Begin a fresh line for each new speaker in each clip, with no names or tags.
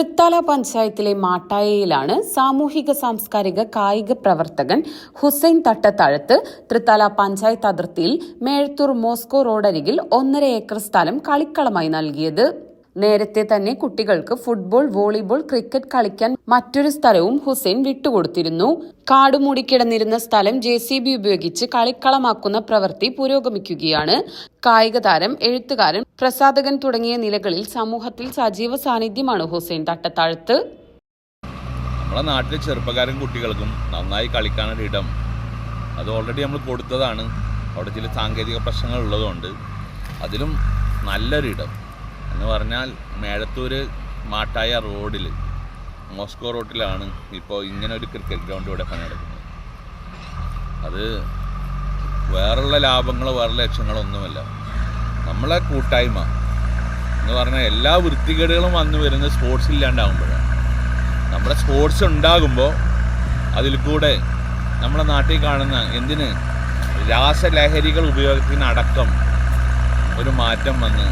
തൃത്താല പഞ്ചായത്തിലെ മാട്ടായയിലാണ് സാമൂഹിക സാംസ്കാരിക കായിക പ്രവർത്തകൻ ഹുസൈൻ തട്ടത്താഴത്ത് തൃത്താല പഞ്ചായത്ത് അതിർത്തിയിൽ മേഴത്തൂർ മോസ്കോ റോഡരികിൽ ഒന്നര ഏക്കർ സ്ഥലം കളിക്കളമായി നൽകിയത്. നേരത്തെ തന്നെ കുട്ടികൾക്ക് ഫുട്ബോൾ വോളിബോൾ ക്രിക്കറ്റ് കളിക്കാൻ മറ്റൊരു സ്ഥലവും ഹുസൈൻ വിട്ടുകൊടുത്തിരുന്നു. കാട് മൂടിക്കിടന്നിരുന്ന സ്ഥലം ജെ സി ബി ഉപയോഗിച്ച് കളിക്കളമാക്കുന്ന പ്രവൃത്തി പുരോഗമിക്കുകയാണ്. കായിക താരം എഴുത്തുകാരൻ പ്രസാധകൻ തുടങ്ങിയ നിലകളിൽ സമൂഹത്തിൽ സജീവ സാന്നിധ്യമാണ് ഹുസൈൻ തട്ടത്താഴത്ത്.
നമ്മുടെ നാട്ടിലെ ചെറുപ്പക്കാരും കുട്ടികൾക്കും നന്നായി കളിക്കാനൊരു ഇടം. അത് ഓൾറെഡി നമ്മൾ കൊടുത്തതാണ്. അവിടെ ചില സാങ്കേതിക പ്രശ്നങ്ങൾ ഉള്ളതുകൊണ്ട് അതിലും നല്ലൊരിടം എന്ന് പറഞ്ഞാൽ മേഴത്തൂർ മാട്ടായ റോഡിൽ മോസ്കോ റോഡിലാണ് ഇപ്പോൾ ഇങ്ങനെ ഒരു ക്രിക്കറ്റ് ഗ്രൗണ്ട് ഇവിടെ പണിയെടുക്കുന്നത് അത് വേറുള്ള ലാഭങ്ങളോ വേറെ ലക്ഷ്യങ്ങളോ ഒന്നുമല്ല. നമ്മളെ കൂട്ടായ്മ എന്ന് പറഞ്ഞാൽ എല്ലാ വൃത്തികേടുകളും വന്നു വരുന്നത് സ്പോർട്സ് ഇല്ലാണ്ടാകുമ്പോഴാണ് നമ്മുടെ സ്പോർട്സ് ഉണ്ടാകുമ്പോൾ അതിൽ കൂടെ നമ്മുടെ നാട്ടിൽ കാണുന്ന എന്തിന് രാസലഹരികൾ ഉപയോഗത്തിനടക്കം ഒരു മാറ്റം വന്ന്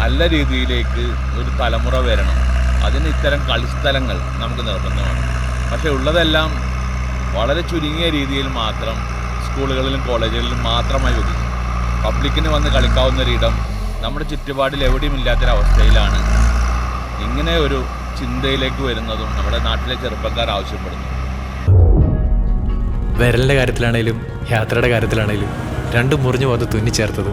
നല്ല രീതിയിലേക്ക് ഒരു തലമുറ വരണം. അതിന് ഇത്തരം കളിസ്ഥലങ്ങൾ നമുക്ക് നിർബന്ധമാണ്. പക്ഷേ ഉള്ളതെല്ലാം വളരെ ചുരുങ്ങിയ രീതിയിൽ മാത്രം സ്കൂളുകളിലും കോളേജുകളിലും മാത്രമായി ഒതുങ്ങി. പബ്ലിക്കിന് വന്ന് കളിക്കാവുന്ന ഒരിടം നമ്മുടെ ചുറ്റുപാടിൽ എവിടെയും ഇല്ലാത്തൊരവസ്ഥയിലാണ് ഇങ്ങനെ ഒരു ചിന്തയിലേക്ക് വരുന്നതും നമ്മുടെ നാട്ടിലെ ചെറുപ്പക്കാർ ആവശ്യപ്പെടുന്നു.
വിരലിന്റെ കാര്യത്തിലാണേലും യാത്രയുടെ കാര്യത്തിലാണേലും രണ്ടും മുറിഞ്ഞു പോകാതെ തുന്നിച്ചേർത്തത്